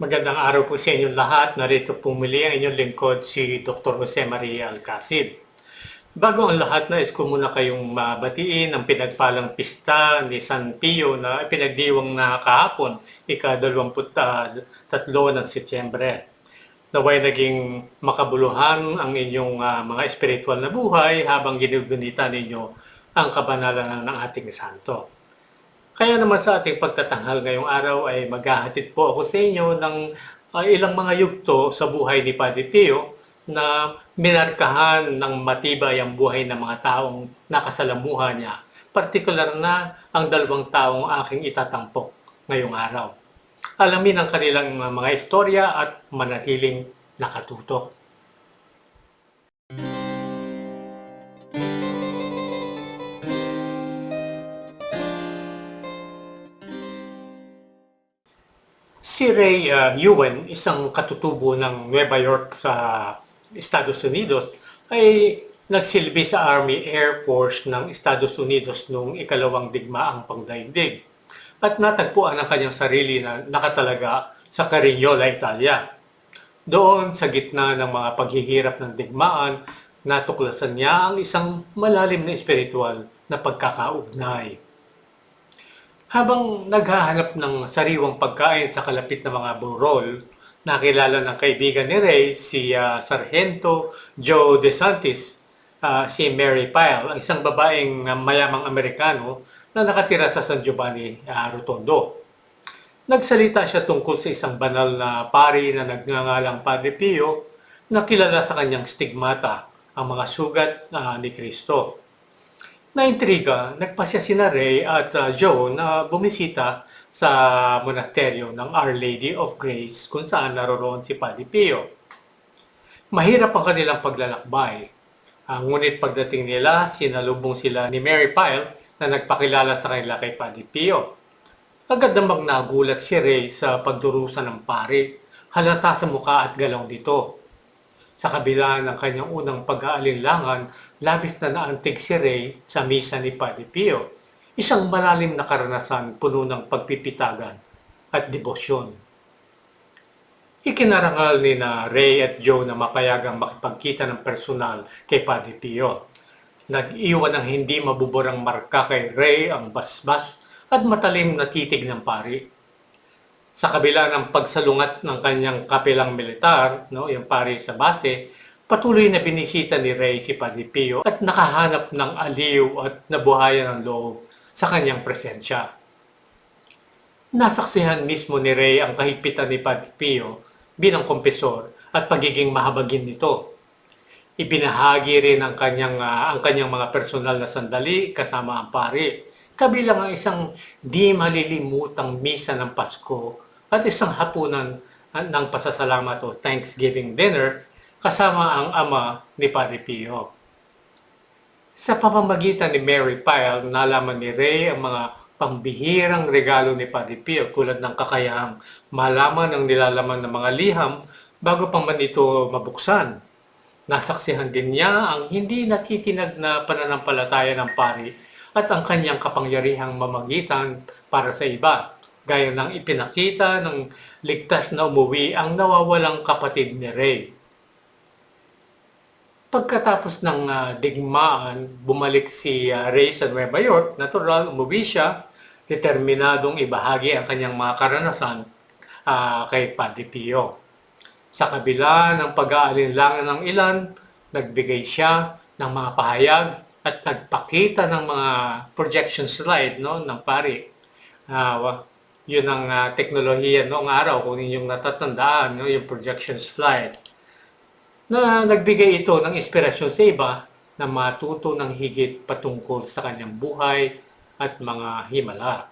Magandang araw po sa inyong lahat. Narito po muli ang inyong lingkod si Dr. Jose Maria Alcacid. Bago ang lahat, nais ko muna kayong mabatiin ang pinagpalang pista ni San Pio na pinagdiwang na kahapon, ika-23 ng Setyembre. Naway naging makabuluhan ang inyong ah, mga espiritual na buhay habang ginugunita ninyo ang kabanalan ng ating santo. Kaya naman sa ating pagtatanghal ngayong araw ay maghahatid po ako sa inyo ng ah, ilang mga yugto sa buhay ni Padre Pio na minarkahan ng matibay ang buhay ng mga taong nakasalamuhan niya. Partikular na ang dalawang taong aking itatampok ngayong araw. Alamin ang kanilang mga istorya at manatiling nakatutok. Si Ray uh, Ewan, isang katutubo ng Nueva York sa Estados Unidos, ay nagsilbi sa Army Air Force ng Estados Unidos noong ikalawang digmaang pangdaigdig at natagpuan ang kanyang sarili na nakatalaga sa Carignola, Italia. Doon sa gitna ng mga paghihirap ng digmaan, natuklasan niya ang isang malalim na espiritual na pagkakaugnay. Habang naghahanap ng sariwang pagkain sa kalapit na mga burol, nakilala ng kaibigan ni Ray si ah, Sargento Joe DeSantis, ah, si Mary Pyle, ang isang babaeng mayamang Amerikano na nakatira sa San Giovanni ah, Rotondo. Nagsalita siya tungkol sa isang banal na pari na nagngangalang Padre Pio na kilala sa kanyang stigmata, ang mga sugat ah, ni Kristo. Naintriga, nagpasya sina Ray at uh, Joe na bumisita sa monasteryo ng Our Lady of Grace kung saan naroroon si Padre Pio. Mahirap ang kanilang paglalakbay. Ah, ngunit pagdating nila, sinalubong sila ni Mary Pyle na nagpakilala sa kanila kay Padre Pio. Agad namang nagulat si Ray sa pagdurusa ng pari. Halata sa mukha at galaw nito. Sa kabila ng kanyang unang pag-aalinlangan, labis na naantig si Ray sa misa ni Padre Pio. Isang malalim na karanasan puno ng pagpipitagan at debosyon. Ikinarangal ni na Ray at Joe na mapayagang makipagkita ng personal kay Padre Pio. Nag-iwan ng hindi mabuburang marka kay Ray ang basbas at matalim na titig ng pari sa kabila ng pagsalungat ng kanyang kapilang militar, no, yung pari sa base, patuloy na binisita ni Ray si Padre Pio at nakahanap ng aliw at nabuhayan ng loob sa kanyang presensya. Nasaksihan mismo ni Ray ang kahigpitan ni Padre Pio bilang kompesor at pagiging mahabagin nito. Ibinahagi rin ang kanyang, ah, ang kanyang mga personal na sandali kasama ang pari kabilang ang isang di malilimutang misa ng Pasko at isang hapunan ng pasasalamat o Thanksgiving dinner kasama ang ama ni Padre Pio. Sa pamamagitan ni Mary Pyle, nalaman ni Ray ang mga pambihirang regalo ni Padre Pio tulad ng kakayahang malaman ang nilalaman ng mga liham bago pa man ito mabuksan. Nasaksihan din niya ang hindi natitinag na pananampalataya ng pari at ang kanyang kapangyarihang mamagitan para sa iba, gaya ng ipinakita ng ligtas na umuwi ang nawawalang kapatid ni Ray. Pagkatapos ng ah, digmaan, bumalik si ah, Ray sa Nueva York, natural, umuwi siya, determinadong ibahagi ang kanyang mga karanasan ah, kay Padre Pio. Sa kabila ng pag-aalinlangan ng ilan, nagbigay siya ng mga pahayag at nagpakita ng mga projection slide no, ng pari. Wa- yun ang ah, teknolohiya noong araw, kung inyong natatandaan, no, yung projection slide na nagbigay ito ng inspirasyon sa iba na matuto ng higit patungkol sa kanyang buhay at mga himala.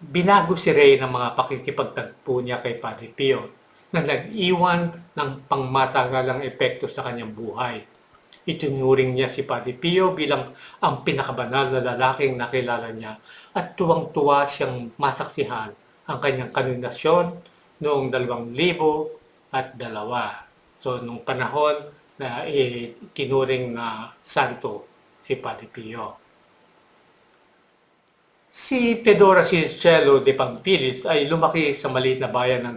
Binago si Ray ng mga pakikipagtagpo niya kay Padre Pio na nag-iwan ng pangmatagalang epekto sa kanyang buhay. Itinuring niya si Padre Pio bilang ang pinakabanal na lalaking nakilala niya at tuwang-tuwa siyang masaksihan ang kanyang kanonasyon noong 2000 at dalawa. So, nung panahon na eh, tinuring na santo si Padre Pio. Si Pedora Cicello de Pampilis ay lumaki sa maliit na bayan ng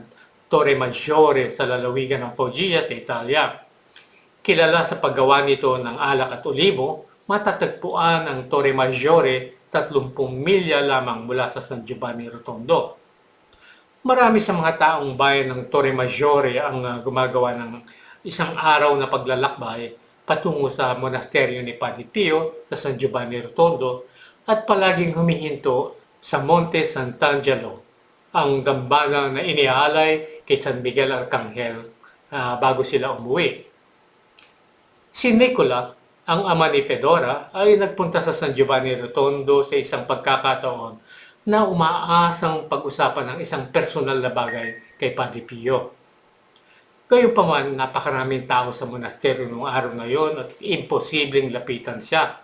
Torre Maggiore sa lalawigan ng Foggia sa Italia. Kilala sa paggawa nito ng alak at olibo, matatagpuan ang Torre Maggiore 30 milya lamang mula sa San Giovanni Rotondo. Marami sa mga taong bayan ng Torre Maggiore ang uh, gumagawa ng isang araw na paglalakbay patungo sa monasteryo ni Padre Pio sa San Giovanni Rotondo at palaging humihinto sa Monte Sant'Angelo, ang gambana na inialay kay San Miguel Arcangel uh, bago sila umuwi. Si Nicola, ang ama ni Fedora, ay nagpunta sa San Giovanni Rotondo sa isang pagkakataon na umaasang pag-usapan ng isang personal na bagay kay Padre Pio. Gayunpaman, napakaraming tao sa monasteryo noong araw na yon at imposibleng lapitan siya.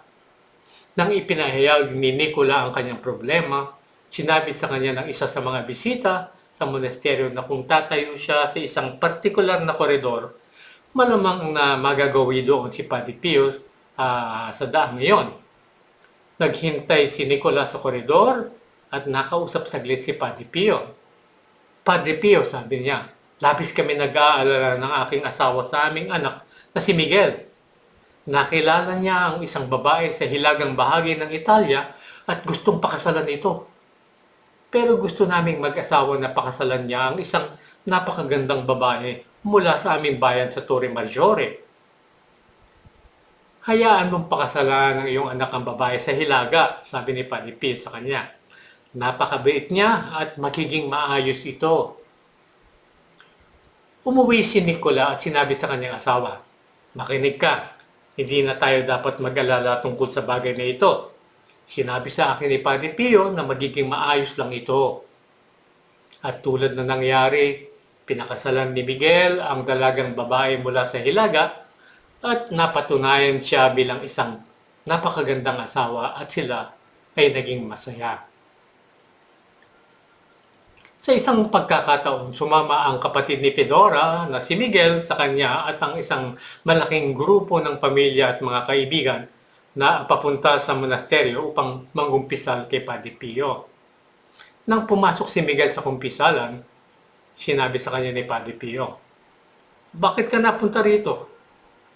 Nang ipinahayag ni Nicola ang kanyang problema, sinabi sa kanya ng isa sa mga bisita sa monasteryo na kung tatayo siya sa isang partikular na koridor, malamang na magagawi doon si Padre Pio uh, sa daang iyon. Naghintay si Nicola sa koridor at nakausap saglit si. Padre Pio, sabi niya, labis kami nag-aalala ng aking asawa sa aming anak na si Miguel. Nakilala niya ang isang babae sa hilagang bahagi ng Italia at gustong pakasalan ito. Pero gusto naming mag-asawa na pakasalan niya ang isang napakagandang babae mula sa aming bayan sa Torre Maggiore. Hayaan mong pakasalan ng iyong anak ang babae sa Hilaga, sabi ni Panipin sa kanya. Napakabait niya at magiging maayos ito. Umuwi si Nicola at sinabi sa kanyang asawa, Makinig ka, hindi na tayo dapat mag-alala tungkol sa bagay na ito. Sinabi sa akin ni Padre Pio na magiging maayos lang ito. At tulad na nangyari, pinakasalan ni Miguel ang dalagang babae mula sa Hilaga at napatunayan siya bilang isang napakagandang asawa at sila ay naging masaya. Sa isang pagkakataon, sumama ang kapatid ni Fedora na si Miguel sa kanya at ang isang malaking grupo ng pamilya at mga kaibigan na papunta sa monasteryo upang mangumpisal kay Padre Pio. Nang pumasok si Miguel sa kumpisalan, sinabi sa kanya ni Padre Pio, Bakit ka napunta rito?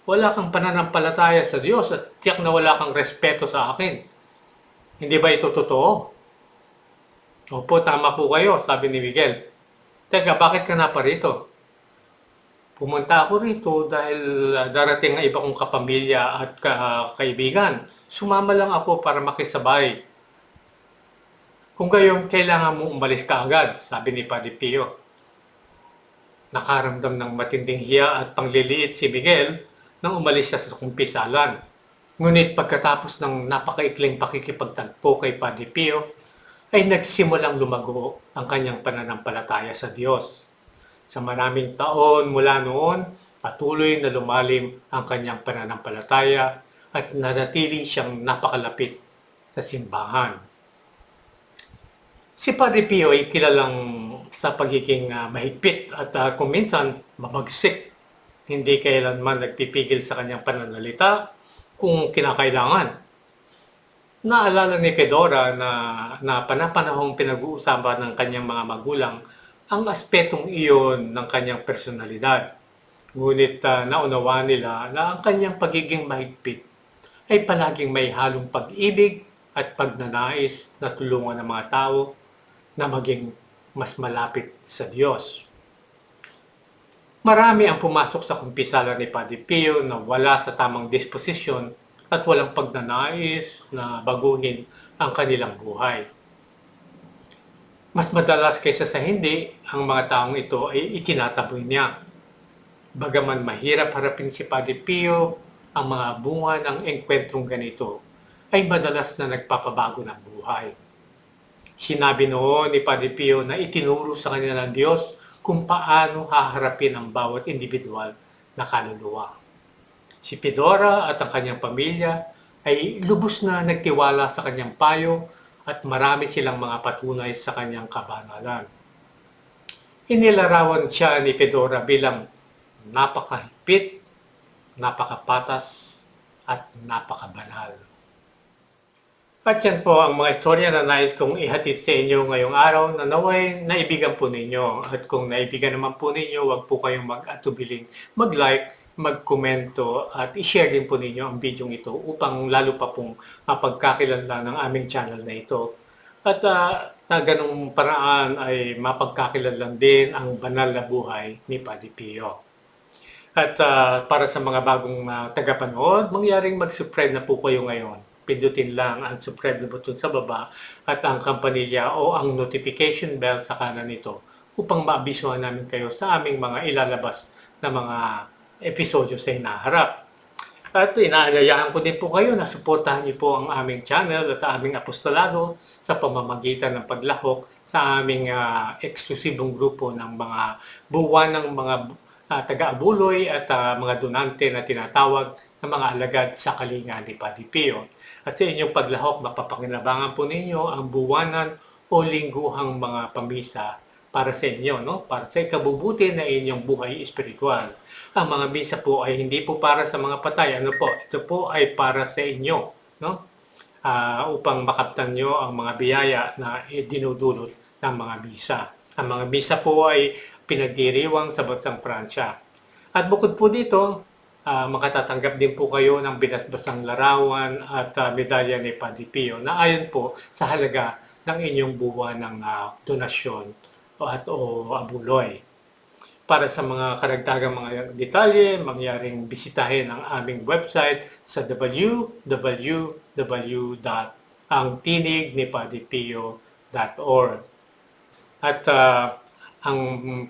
Wala kang pananampalataya sa Diyos at tiyak na wala kang respeto sa akin. Hindi ba ito totoo? Opo, tama po kayo, sabi ni Miguel. Teka, bakit ka na pa rito? Pumunta ako rito dahil uh, darating ang iba kong kapamilya at ka, kaibigan. Sumama lang ako para makisabay. Kung gayon, kailangan mo umalis ka agad, sabi ni Padre Pio. Nakaramdam ng matinding hiya at pangliliit si Miguel nang umalis siya sa kumpisalan. Ngunit pagkatapos ng napakaikling pakikipagtagpo kay Padre Pio, ay nagsimulang lumago ang kanyang pananampalataya sa Diyos. Sa maraming taon mula noon, patuloy na lumalim ang kanyang pananampalataya at nanatili siyang napakalapit sa simbahan. Si Padre Pio ay kilalang sa pagiging uh, mahigpit at uh, kung minsan mabagsik. Hindi kailanman nagpipigil sa kanyang pananalita kung kinakailangan. Naalala ni Fedora na, na panapanahong pinag-uusapan ng kanyang mga magulang ang aspetong iyon ng kanyang personalidad. Ngunit uh, naunawa nila na ang kanyang pagiging mahigpit ay palaging may halong pag-ibig at pagnanais na tulungan ng mga tao na maging mas malapit sa Diyos. Marami ang pumasok sa kumpisala ni Padre Pio na wala sa tamang disposisyon at walang pagnanais na baguhin ang kanilang buhay. Mas madalas kaysa sa hindi, ang mga taong ito ay itinataboy niya. Bagaman mahirap harapin si Padre Pio, ang mga bunga ng engkwentrong ganito ay madalas na nagpapabago ng buhay. Sinabi noon ni Padre Pio na itinuro sa kanya ng Diyos kung paano haharapin ang bawat individual na kaluluwa. Si Pedora at ang kanyang pamilya ay lubos na nagtiwala sa kanyang payo at marami silang mga patunay sa kanyang kabanalan. Inilarawan siya ni Fedora bilang napakahigpit, napakapatas, at napakabanal. At yan po ang mga istorya na nais kong ihatid sa inyo ngayong araw na naway naibigan po ninyo. At kung naibigan naman po ninyo, huwag po kayong mag-atubiling mag-like, mag-komento at i-share din po ninyo ang video ito upang lalo pa pong mapagkakilala ng aming channel na ito. At uh, sa ganong paraan ay mapagkakilalan din ang banal na buhay ni Padre Pio. At ah, para sa mga bagong uh, tagapanood, mangyaring mag-subscribe na po kayo ngayon. Pindutin lang ang subscribe button sa baba at ang kampanilya o ang notification bell sa kanan nito upang maabisuhan namin kayo sa aming mga ilalabas na mga episodyo sa hinaharap. At inaalayahan ko din po kayo na suportahan niyo po ang aming channel at aming apostolado sa pamamagitan ng paglahok sa aming ah, eksklusibong grupo ng mga buwan ng mga ah, taga-abuloy at ah, mga donante na tinatawag na mga alagad sa kalinga ni Padre Pio. At sa inyong paglahok, mapapakinabangan po ninyo ang buwanan o lingguhang mga pamisa para sa inyo, no? Para sa ikabubuti na inyong buhay espiritual. Ang mga misa po ay hindi po para sa mga patay, ano po? Ito po ay para sa inyo, no? Ah, upang makaptan nyo ang mga biyaya na dinudulot ng mga misa. Ang mga misa po ay pinagdiriwang sa bansang Pransya. At bukod po dito, ah, makatatanggap din po kayo ng binasbasang larawan at ah, medalya ni Padre Pio na ayon po sa halaga ng inyong buwan ng ah, donasyon at o abuloy. Para sa mga karagdagang mga detalye, mangyaring bisitahin ang aming website sa www.angtinignipadipio.org. At ah, ang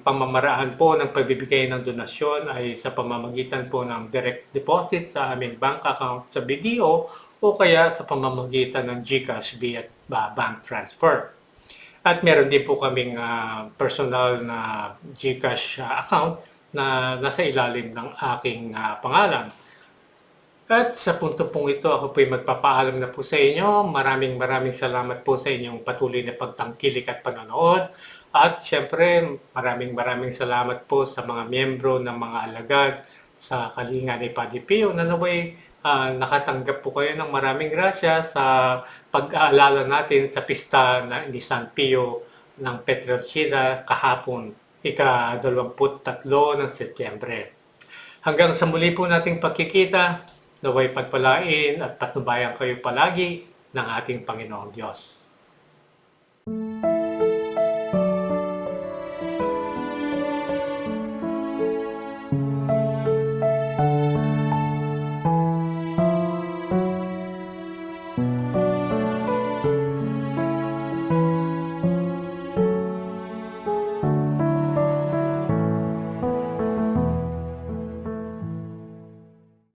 pamamaraan po ng pagbibigay ng donasyon ay sa pamamagitan po ng direct deposit sa aming bank account sa BDO o kaya sa pamamagitan ng GCash via bank transfer. At meron din po kaming ah, personal na GCash ah, account na nasa ilalim ng aking ah, pangalan. At sa punto pong ito, ako po'y magpapaalam na po sa inyo. Maraming maraming salamat po sa inyong patuloy na pagtangkilik at panonood. At syempre, maraming maraming salamat po sa mga miyembro ng mga alagad sa Kalinga ni Padre Pio na naway ah, nakatanggap po kayo ng maraming grasya sa pag-aalala natin sa pista na ni San Pio ng Petrolcina kahapon, ika-23 ng Setyembre. Hanggang sa muli po nating pagkikita, naway pagpalain at patnubayan kayo palagi ng ating Panginoong Diyos.